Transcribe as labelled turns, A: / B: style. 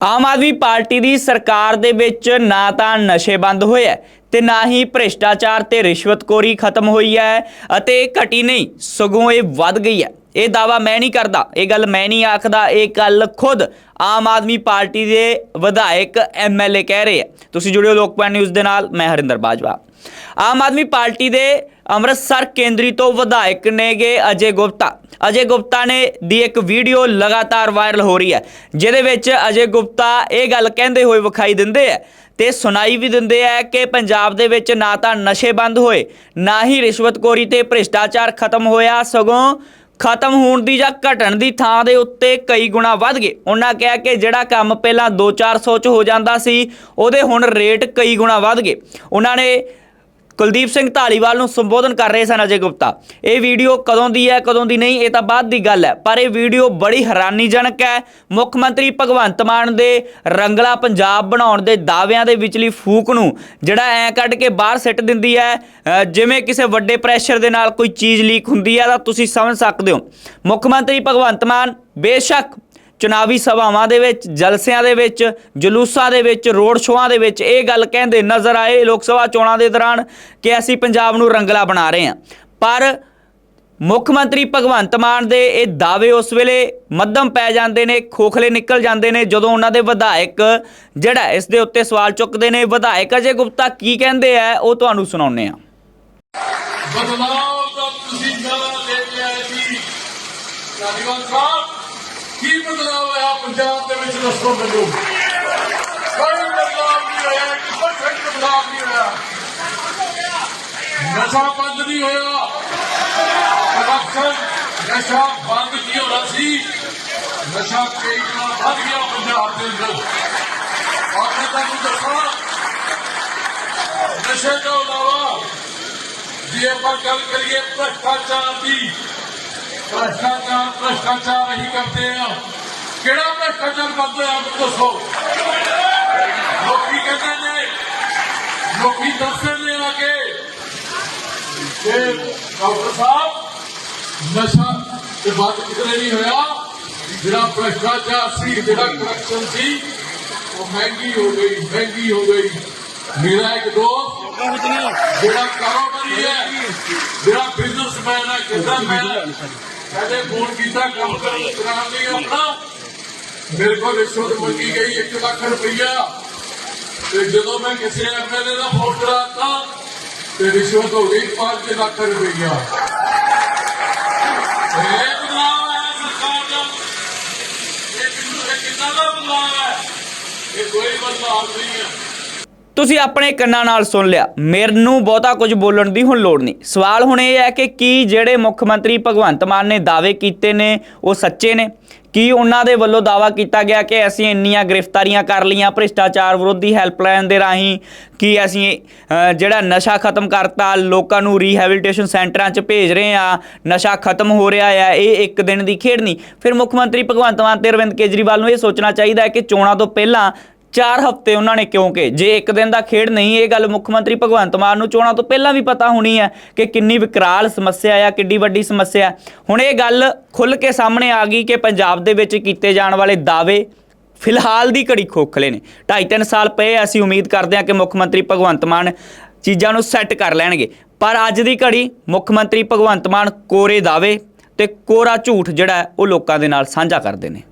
A: ਆਮ Aadmi party ਦੀ ਸਰਕਾਰ ਦੇ ਵਿੱਚ ਨਾ ਤਾਂ ਨਸ਼ੇ ਬੰਦ ਹੋਏ ਹੈ ਤੇ ਨਾ ਹੀ ਭ੍ਰਿਸ਼ਟਾਚਾਰ ਤੇ ਰਿਸ਼ਵਤਖੋਰੀ ਖਤਮ ਹੋਈ ਹੈ ਅਤੇ ਘਟੀ ਨਹੀਂ, ਸਗੋਂ ਇਹ ਵੱਧ ਗਈ ਹੈ ਇਹ ਦਾਵਾ ਮੈਂ ਨਹੀਂ ਕਰਦਾ, ਇਹ ਗੱਲ ਮੈਂ ਨਹੀਂ ਆਖਦਾ, ਇਹ ਗੱਲ ਖੁਦ ਆਮ ਆਦਮੀ ਪਾਰਟੀ ਦੇ ਵਿਧਾਇਕ ਐਮਐਲਏ ਕਹਿ ਰਹੇ ਹੈ ਤੁਸੀਂ ਜੁੜਿਓ ਲੋਕਪਾਲ ਨਿਊਜ਼ ਦੇ ਨਾਲ, ਮੈਂ ਹਰਿੰਦਰ ਬਾਜਵਾ। ਆਮ ਆਦਮੀ ਪਾਰਟੀ ਦੇ ਅੰਮ੍ਰਿਤਸਰ ਕੇਂਦਰੀ ਤੋਂ ਵਿਧਾਇਕ ਨੇਗੇ ਅਜੇ ਗੁਪਤਾ। ਅਜੇ ਗੁਪਤਾ ਨੇ ਦੀ ਇੱਕ ਵੀਡੀਓ ਲਗਾਤਾਰ ਵਾਇਰਲ ਹੋ ਰਹੀ ਹੈ, ਜਿਹਦੇ ਵਿੱਚ ਅਜੇ ਗੁਪਤਾ ਇਹ ਗੱਲ ਕਹਿੰਦੇ ਹੋਏ ਵਿਖਾਈ ਦਿੰਦੇ ਆ ਤੇ ਸੁਣਾਈ ਵੀ ਦਿੰਦੇ ਆ ਕਿ ਪੰਜਾਬ ਦੇ ਵਿੱਚ ਨਾ ਤਾਂ ਨਸ਼ੇ ਬੰਦ ਹੋਏ, ਨਾ ਹੀ ਰਿਸ਼ਵਤਖੋਰੀ ਤੇ ਭ੍ਰਿਸ਼ਟਾਚਾਰ ਖਤਮ ਹੋਇਆ, ਸਗੋਂ ਖਤਮ ਹੋਣ ਦੀ ਜਾਂ ਘਟਣ ਦੀ ਥਾਂ ਦੇ ਉੱਤੇ ਕਈ ਗੁਣਾ ਵੱਧ ਗਏ। ਉਹਨਾਂ ਕਿਹਾ ਕਿ ਜਿਹੜਾ ਕੰਮ ਪਹਿਲਾਂ 2-400 ਚ ਹੋ ਜਾਂਦਾ ਸੀ, ਉਹਦੇ ਹੁਣ ਰੇਟ ਕਈ ਗੁਣਾ ਵੱਧ ਗਏ। ਉਹਨਾਂ ਨੇ ਕੁਲਦੀਪ ਸਿੰਘ ਢਾਲੀਵਾਲ ਨੂੰ ਸੰਬੋਧਨ ਕਰ ਰਹੇ ਸਨ ਅਜੇ ਗੁਪਤਾ। ਇਹ ਵੀਡੀਓ ਕਦੋਂ ਦੀ ਹੈ, ਕਦੋਂ ਦੀ ਨਹੀਂ, ਇਹ ਤਾਂ ਬਾਅਦ ਦੀ ਗੱਲ ਹੈ। ਪਰ ਇਹ ਵੀਡੀਓ ਬੜੀ ਹੈਰਾਨੀਜਨਕ ਹੈ। ਮੁੱਖ ਮੰਤਰੀ ਭਗਵੰਤ ਮਾਨ ਦੇ ਰੰਗਲਾ ਪੰਜਾਬ ਬਣਾਉਣ ਦੇ ਦਾਅਵਿਆਂ ਦੇ ਵਿਚਲੀ ਫੂਕ ਨੂੰ ਜਿਹੜਾ ਐ ਕੱਢ ਕੇ ਬਾਹਰ ਸਿੱਟ ਦਿੰਦੀ ਹੈ ਜਿਵੇਂ ਕਿਸੇ ਵੱਡੇ ਪ੍ਰੈਸ਼ਰ ਦੇ ਨਾਲ ਕੋਈ ਚੀਜ਼ ਲੀਕ ਹੁੰਦੀ ਹੈ, ਤਾਂ ਤੁਸੀਂ ਸਮਝ ਸਕਦੇ ਹੋ। ਮੁੱਖ ਮੰਤਰੀ ਭਗਵੰਤ ਮਾਨ ਬੇਸ਼ੱਕ ਚੁਣਾਵੀ ਸਭਾਵਾਂ ਦੇ ਵਿੱਚ, ਜਲਸਿਆਂ ਦੇ ਵਿੱਚ, ਜਲੂਸਾਂ ਦੇ ਵਿੱਚ, ਰੋਡ ਸ਼ੋਆਂ ਦੇ ਵਿੱਚ ਇਹ ਗੱਲ ਕਹਿੰਦੇ ਨਜ਼ਰ ਆਏ ਲੋਕ ਸਭਾ ਚੋਣਾਂ ਦੇ ਦੌਰਾਨ ਕਿ ਅਸੀਂ ਪੰਜਾਬ ਨੂੰ ਰੰਗਲਾ ਬਣਾ ਰਹੇ ਹਾਂ। ਪਰ ਮੁੱਖ ਮੰਤਰੀ ਭਗਵੰਤ ਮਾਨ ਦੇ ਇਹ ਦਾਅਵੇ ਉਸ ਵੇਲੇ ਮੱਧਮ ਪੈ ਜਾਂਦੇ ਨੇ, ਖੋਖਲੇ ਨਿਕਲ ਜਾਂਦੇ ਨੇ, ਜਦੋਂ ਉਹਨਾਂ ਦੇ ਵਿਧਾਇਕ ਜਿਹੜਾ ਇਸ ਦੇ ਉੱਤੇ ਸਵਾਲ ਚੁੱਕਦੇ ਨੇ, ਵਿਧਾਇਕ ਅਜੇ ਗੁਪਤਾ ਕੀ ਕਹਿੰਦੇ ਆ, ਉਹ ਤੁਹਾਨੂੰ ਸੁਣਾਉਂਦੇ ਆ
B: ਬਦਲਾਅ ਦਾ ਤੁਸੀਂ ਨਾਰਾ ਲੈ ਕੇ ਆਏ ਸੀ ਧਾਲੀਵਾਲ ਸਾਹਿਬ। ਕੀ ਬਦਲਾਅ ਹੋਇਆ ਪੰਜਾਬ ਦੇ ਵਿੱਚ ਦੱਸੋ ਮੈਨੂੰ? ਕੋਈ ਬਦਲਾਅ ਨਹੀਂ ਹੋਇਆ ਕਿਸੇ ਕੋਈ ਬਦਲਾਅ ਨਹੀਂ ਹੋਇਆ। ਨਸ਼ਾ ਬੰਦ ਨਹੀਂ ਹੋਇਆ। ਕਰਪਸ਼ਨ ਨਸ਼ਾ ਬੰਦ ਨਹੀਂ ਹੋਣਾ ਸੀ? ਨਸ਼ਾ ਕਈ ਗੁਣਾ ਵੱਧ ਗਿਆ ਪੰਜਾਬ ਦੇ ਅੰਦਰ। ਆਪਣੇ ਤੁਹਾਨੂੰ ਦੱਸਾਂ, ਨਸ਼ੇ ਤੋਂ ਇਲਾਵਾ ਜੇ ਆਪਾਂ ਗੱਲ ਕਰੀਏ ਭ੍ਰਸ਼ਟਾਚਾਰ ਦੀ ਭ੍ਰਸ਼ਟਾਚਾਰ ਭ੍ਰਸ਼ਟਾਚਾਰ ਨਹੀਂ ਕਰਦੇ ਆ ਕਿਹੜਾ ਭ੍ਰਸ਼ਟਾਚਾਰ ਕਰਦੇ ਆ ਆਪ ਦੱਸੋ ਲੋਕੀ ਕਹਿੰਦੇ ਨੇ ਲੋਕੀ ਦੱਸਦੇ ਨੇ ਆ ਕੇ ਕਿ ਡਾਕਟਰ ਸਾਹਿਬ ਨਸ਼ਾ ਤੇ ਬਾਤ ਕਿਤੇ ਨਹੀਂ ਹੋਇਆ ਜਿਹੜਾ ਭ੍ਰਸ਼ਟਾਚਾਰ ਸੀ ਜਿਹੜਾ ਕਰਪਸ਼ਨ ਸੀ ਉਹ ਮਹਿੰਗੀ ਹੋ ਗਈ ਮਹਿੰਗੀ ਹੋ ਗਈ ਮੇਰਾ ਇੱਕ ਦੋਸਤ ਜਿਹੜਾ ਕਾਰੋਬਾਰੀ ਹੈ ਜਿਹੜਾ ਬਿਜ਼ਨਸਮੈਨ ਹੈ ਕਿਦਾਂ ਮੈਂ ਕਹਿੰਦੇ ਫੋਨ ਕੀਤਾ ਕੰਮ ਕਰਨ ਕਰਾਉਣ ਲਈ ਆਪਣਾ ਮੇਰੇ ਕੋਲ ਰਿਸ਼ਵਤ ਮੰਗੀ ਗਈ 1 ਲੱਖ ਰੁਪਈਆ। ਤੇ ਜਦੋਂ ਮੈਂ ਕਿਸੇ ਐਮਐਲਏ ਦਾ ਫੋਨ ਕਰਾਤਾ, ਤੇ ਰਿਸ਼ਵਤ ਹੋ ਗਈ 5 ਲੱਖ ਰੁਪਈਆ। ਇਹ ਬਦਲਾਅ ਹੈ ਸਰਕਾਰ ਦਾ। ਇਹ ਕਿੰਨਾ ਦਾ ਬਦਲਾਅ ਹੈ? ਇਹ ਕੋਈ ਬਦਲਾਅ ਨਹੀਂ ਹੈ।
A: ਤੁਸੀਂ ਆਪਣੇ ਕੰਨਾਂ ਨਾਲ ਸੁਣ ਲਿਆ। ਮੈਨੂੰ ਬਹੁਤਾ ਕੁਝ ਬੋਲਣ ਦੀ ਹੁਣ ਲੋੜ ਨਹੀਂ। ਸਵਾਲ ਹੁਣ ਇਹ ਹੈ ਕਿ ਕੀ ਜਿਹੜੇ ਮੁੱਖ ਮੰਤਰੀ ਭਗਵੰਤ ਮਾਨ ਨੇ ਦਾਅਵੇ ਕੀਤੇ ਨੇ, ਉਹ ਸੱਚੇ ਨੇ? ਕੀ ਉਹਨਾਂ ਦੇ ਵੱਲੋਂ ਦਾਅਵਾ ਕੀਤਾ ਗਿਆ ਕਿ ਅਸੀਂ ਇੰਨੀਆਂ ਗ੍ਰਿਫਤਾਰੀਆਂ ਕਰ ਲਈਆਂ ਭ੍ਰਿਸ਼ਟਾਚਾਰ ਵਿਰੋਧੀ ਹੈਲਪਲਾਈਨ ਦੇ ਰਾਹੀਂ? ਕੀ ਅਸੀਂ ਜਿਹੜਾ ਨਸ਼ਾ ਖਤਮ ਕਰਤਾ, ਲੋਕਾਂ ਨੂੰ ਰੀਹੈਬਿਲਿਟੇਸ਼ਨ ਸੈਂਟਰਾਂ 'ਚ ਭੇਜ ਰਹੇ ਆ ਨਸ਼ਾ ਖਤਮ ਹੋ ਰਿਹਾ ਹੈ ਇਹ ਇੱਕ ਦਿਨ ਦੀ ਖੇਡ ਨਹੀਂ। ਫਿਰ ਮੁੱਖ ਮੰਤਰੀ ਭਗਵੰਤ ਮਾਨ ਤੇ ਅਰਵਿੰਦ ਕੇਜਰੀਵਾਲ ਨੂੰ ਇਹ ਸੋਚਣਾ ਚਾਹੀਦਾ ਹੈ ਕਿ ਚੋਣਾਂ ਤੋਂ ਪਹਿਲਾਂ ਚਾਰ ਹਫ਼ਤੇ ਉਹਨਾਂ ਨੇ ਕਿਉਂਕਿ ਜੇ ਇੱਕ ਦਿਨ ਦਾ ਖੇਡ ਨਹੀਂ ਇਹ ਗੱਲ ਮੁੱਖ ਮੰਤਰੀ ਭਗਵੰਤ ਮਾਨ ਨੂੰ ਚੋਣਾਂ ਤੋਂ ਪਹਿਲਾਂ ਵੀ ਪਤਾ ਹੋਣੀ ਹੈ ਕਿ ਕਿੰਨੀ ਵਿਕਰਾਲ ਸਮੱਸਿਆ ਆ, ਕਿੱਡੀ ਵੱਡੀ ਸਮੱਸਿਆ ਹੁਣ ਇਹ ਗੱਲ ਖੁੱਲ ਕੇ ਸਾਹਮਣੇ ਆ ਗਈ ਕਿ ਪੰਜਾਬ ਦੇ ਵਿੱਚ ਕੀਤੇ ਜਾਣ ਵਾਲੇ ਦਾਅਵੇ ਫਿਲਹਾਲ ਦੀ ਘੜੀ ਖੋਖਲੇ ਨੇ। ਢਾਈ ਤਿੰਨ ਸਾਲ ਪਏ ਅਸੀਂ ਉਮੀਦ ਕਰਦੇ ਹਾਂ ਕਿ ਮੁੱਖ ਮੰਤਰੀ ਭਗਵੰਤ ਮਾਨ ਚੀਜ਼ਾਂ ਨੂੰ ਸੈੱਟ ਕਰ ਲੈਣਗੇ। ਪਰ ਅੱਜ ਦੀ ਘੜੀ ਮੁੱਖ ਮੰਤਰੀ ਭਗਵੰਤ ਮਾਨ ਕੋਰੇ ਦਾਅਵੇ ਤੇ ਕੋਰਾ ਝੂਠ ਜਿਹੜਾ ਉਹ ਲੋਕਾਂ ਦੇ ਨਾਲ ਸਾਂਝਾ ਕਰਦੇ ਨੇ।